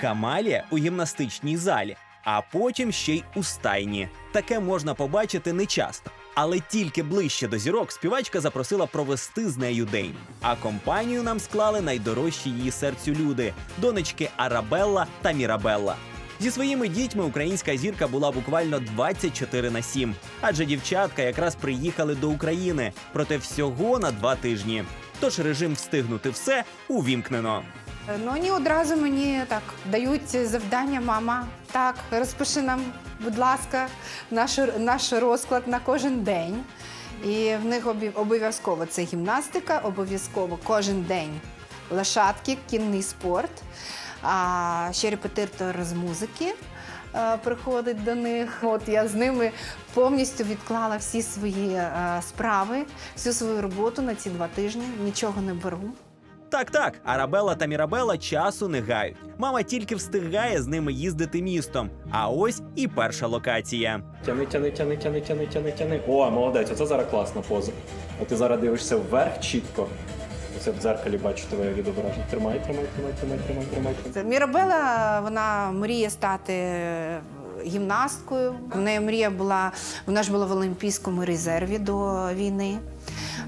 Камалія у гімнастичній залі, а потім ще й у стайні. Таке можна побачити не часто. Але тільки ближче до зірок співачка запросила провести з нею день. А компанію нам склали найдорожчі її серцю люди донечки Арабелла та Мірабелла. Зі своїми дітьми українська зірка була буквально 24 на 7, адже дівчатка якраз приїхали до України, проте всього на два тижні. Тож режим встигнути все увімкнено. Ну, вони одразу мені так дають завдання, мама. Так, розпиши нам, будь ласка, наш, наш розклад на кожен день. І в них обов'язково це гімнастика, обов'язково кожен день лошадки, кінний спорт. А ще репетитор з музики е, приходить до них. От я з ними повністю відклала всі свої е, справи, всю свою роботу на ці два тижні. Нічого не беру. Так, так, Арабела та Мірабела часу не гають. Мама тільки встигає з ними їздити містом. А ось і перша локація. Тяни, тяни, тяни, тяни, тяни, тяни, тяни. О, молодець, оце зараз класна поза. От ти зараз дивишся вверх чітко. Оце в дзеркалі бачу твоє відображення. Тримай, тримай, тримай, тримай, тримай, тримай. Це Мірабела вона мріє стати гімнасткою. В неї мрія була, вона ж була в Олімпійському резерві до війни.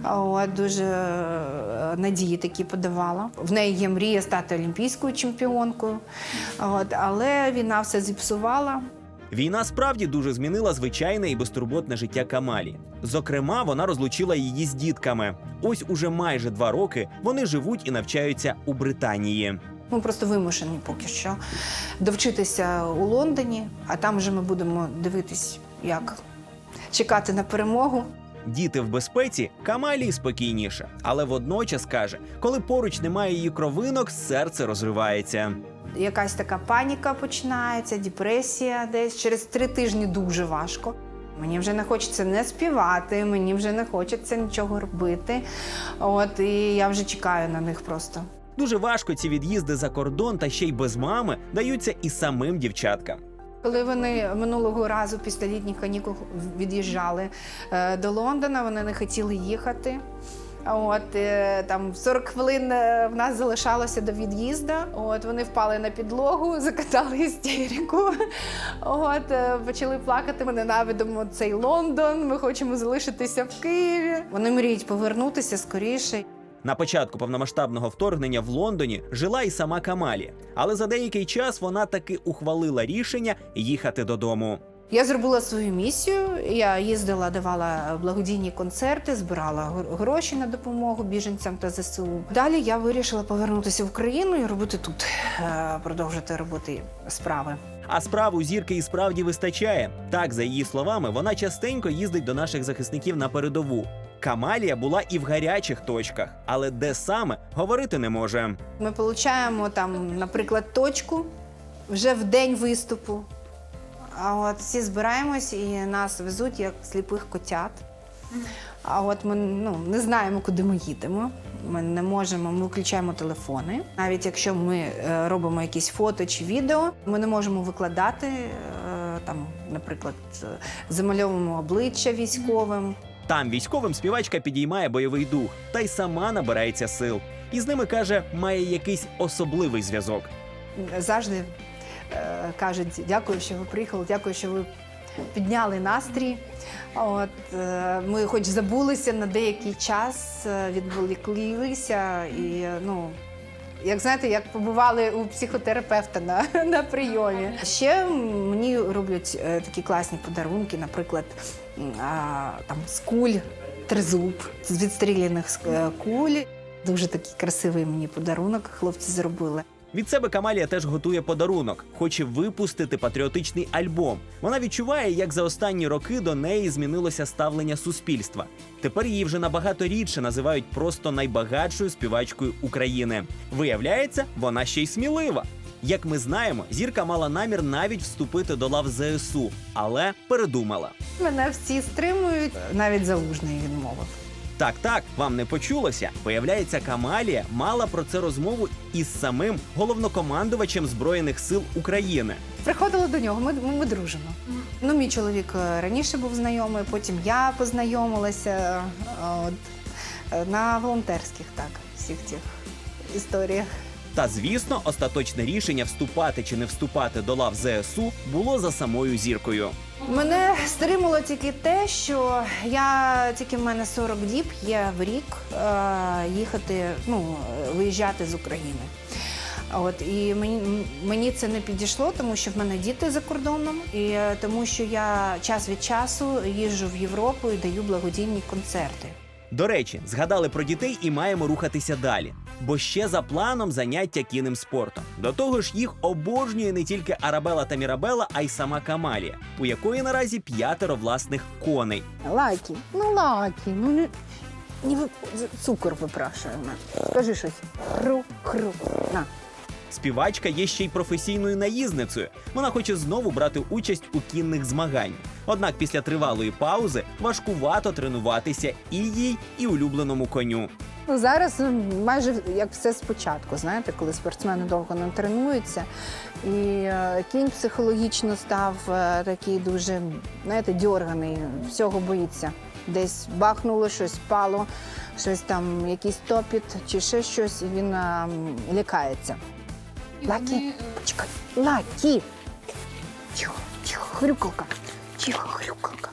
От, дуже е, надії такі подавала. В неї є мрія стати олімпійською чемпіонкою, от, але війна все зіпсувала. Війна справді дуже змінила звичайне і безтурботне життя Камалі. Зокрема, вона розлучила її з дітками. Ось уже майже два роки вони живуть і навчаються у Британії. Ми просто вимушені поки що довчитися у Лондоні, а там вже ми будемо дивитись, як чекати на перемогу. Діти в безпеці Камалі спокійніше, але водночас каже, коли поруч немає її кровинок, серце розривається. Якась така паніка починається, депресія десь через три тижні дуже важко. Мені вже не хочеться не співати, мені вже не хочеться нічого робити. От і я вже чекаю на них просто. Дуже важко ці від'їзди за кордон та ще й без мами даються і самим дівчаткам. Коли вони минулого разу після літніх канікул від'їжджали е, до Лондона, вони не хотіли їхати. От е, там 40 хвилин е, в нас залишалося до від'їзду. От вони впали на підлогу, закатали істерику. От почали плакати. Ми ненавидимо цей Лондон. Ми хочемо залишитися в Києві. Вони мріють повернутися скоріше. На початку повномасштабного вторгнення в Лондоні жила і сама Камалі, але за деякий час вона таки ухвалила рішення їхати додому. Я зробила свою місію. Я їздила, давала благодійні концерти, збирала гр- гроші на допомогу біженцям та ЗСУ. Далі я вирішила повернутися в Україну і робити тут, е, продовжити робити справи. А справу зірки і справді вистачає. Так, за її словами, вона частенько їздить до наших захисників на передову. Камалія була і в гарячих точках, але де саме говорити не може. Ми отримуємо там, наприклад, точку вже в день виступу. А от всі збираємось і нас везуть як сліпих котят. А от ми ну, не знаємо, куди ми їдемо. Ми не можемо, ми включаємо телефони. Навіть якщо ми е, робимо якісь фото чи відео, ми не можемо викладати е, там, наприклад, е, замальовуємо обличчя військовим. Там військовим співачка підіймає бойовий дух та й сама набирається сил. І з ними каже, має якийсь особливий зв'язок. завжди е, кажуть, дякую, що ви приїхали, дякую, що ви підняли настрій. От, е, ми хоч забулися на деякий час, е, відволіклися і, е, ну. Як знаєте, як побували у психотерапевта на, на прийомі. Ще мені роблять е, такі класні подарунки, наприклад, а, там з куль, тризуб з відстріляних е, куль. Дуже такий красивий мені подарунок хлопці зробили. Від себе Камалія теж готує подарунок, хоче випустити патріотичний альбом. Вона відчуває, як за останні роки до неї змінилося ставлення суспільства. Тепер її вже набагато рідше називають просто найбагатшою співачкою України. Виявляється, вона ще й смілива. Як ми знаємо, зірка мала намір навіть вступити до лав ЗСУ, але передумала. Мене всі стримують, навіть залужний відмовив. Так, так, вам не почулося. Виявляється, Камалія мала про це розмову із самим головнокомандувачем Збройних сил України. Приходила до нього, ми, ми, ми дружимо. Ну, мій чоловік е, раніше був знайомий, потім я познайомилася е, от, е, на волонтерських так, всіх цих історіях. Та звісно, остаточне рішення вступати чи не вступати до лав ЗСУ було за самою зіркою. Мене стримало тільки те, що я тільки в мене 40 діб є в рік е, їхати, ну виїжджати з України. От і мені, мені це не підійшло, тому що в мене діти за кордоном, і е, тому що я час від часу їжджу в Європу і даю благодійні концерти. До речі, згадали про дітей і маємо рухатися далі. Бо ще за планом заняття кінним спортом. До того ж, їх обожнює не тільки Арабела та Мірабела, а й сама Камалія, у якої наразі п'ятеро власних коней. Лакі, ну лакі, ну не, ви- цукор випрашує. на. Скажи щось. Хру, хру. На. Співачка є ще й професійною наїзницею. Вона хоче знову брати участь у кінних змаганнях. Однак після тривалої паузи важкувато тренуватися і їй, і улюбленому коню. Ну, зараз ну, майже як все спочатку, знаєте, коли спортсмени довго не тренуються. І е, кінь психологічно став е, такий дуже, знаєте, дьорганий, всього боїться. Десь бахнуло щось, впало, щось там, якийсь топіт чи ще щось, і він е, лякається. Лакі, почекай, лакі. Тихо, тихо, хрюкалка. Тихо, хрюкалка.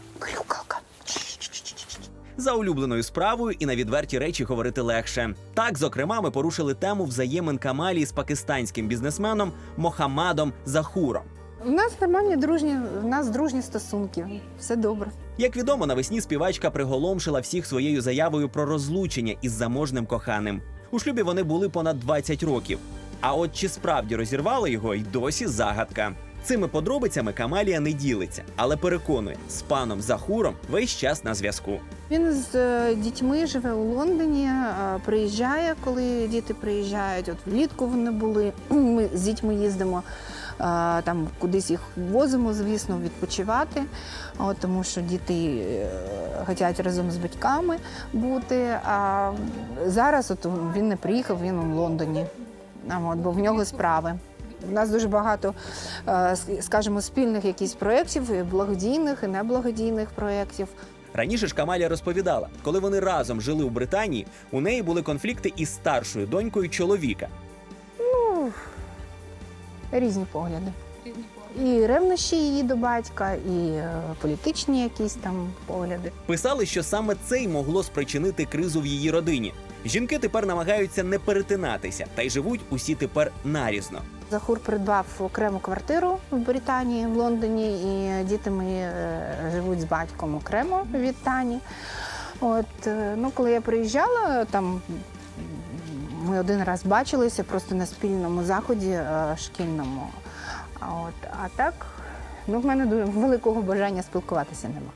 За улюбленою справою і на відверті речі говорити легше. Так, зокрема, ми порушили тему взаємин Камалії з пакистанським бізнесменом Мохаммадом Захуром. У нас нормальні дружні, у нас дружні стосунки. Все добре. Як відомо, навесні співачка приголомшила всіх своєю заявою про розлучення із заможним коханим. У шлюбі вони були понад 20 років. А от чи справді розірвали його, й досі загадка. Цими подробицями Камалія не ділиться, але переконує, з паном Захуром весь час на зв'язку. Він з е, дітьми живе у Лондоні, е, приїжджає, коли діти приїжджають. От влітку вони були. Ми з дітьми їздимо е, там кудись їх возимо, звісно, відпочивати, от, тому що діти хочуть разом з батьками бути. А зараз от він не приїхав, він у Лондоні. От, бо в нього справи. У нас дуже багато, е, скажімо, спільних якісь проєктів, благодійних і неблагодійних проєктів. Раніше ж Камалія розповідала, коли вони разом жили у Британії, у неї були конфлікти із старшою донькою чоловіка. Ну, різні погляди. І ревнощі її до батька, і е, політичні якісь там погляди. Писали, що саме це й могло спричинити кризу в її родині. Жінки тепер намагаються не перетинатися, та й живуть усі тепер нарізно. Захур придбав окрему квартиру в Британії, в Лондоні, і діти мої е, живуть з батьком окремо від Тані. От, е, ну, коли я приїжджала, там ми один раз бачилися просто на спільному заході е, шкільному. От, а так, ну, в мене дуже великого бажання спілкуватися нема.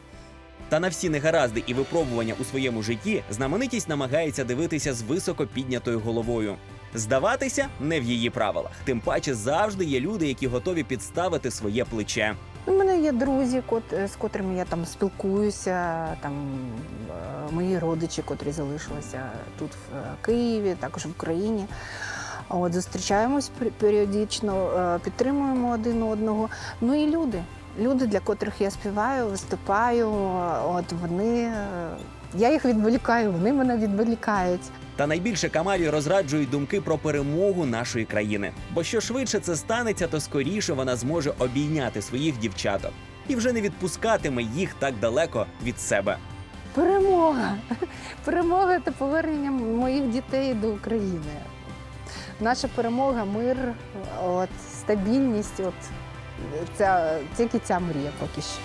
Та на всі негаразди і випробування у своєму житті знаменитість намагається дивитися з високо піднятою головою. Здаватися не в її правилах. Тим паче завжди є люди, які готові підставити своє плече. У мене є друзі, кот- з котрими я там спілкуюся, там е, мої родичі, котрі залишилися тут в е, Києві, також в Україні. От зустрічаємось пер- періодично, е, підтримуємо один одного. Ну і люди. Люди, для котрих я співаю, виступаю. От вони е, я їх відволікаю, вони мене відволікають. Та найбільше Камалі розраджують думки про перемогу нашої країни. Бо що швидше це станеться, то скоріше вона зможе обійняти своїх дівчаток і вже не відпускатиме їх так далеко від себе. Перемога! Перемога та повернення моїх дітей до України. Наша перемога, мир, от, стабільність. От, ця, тільки ця мрія поки що.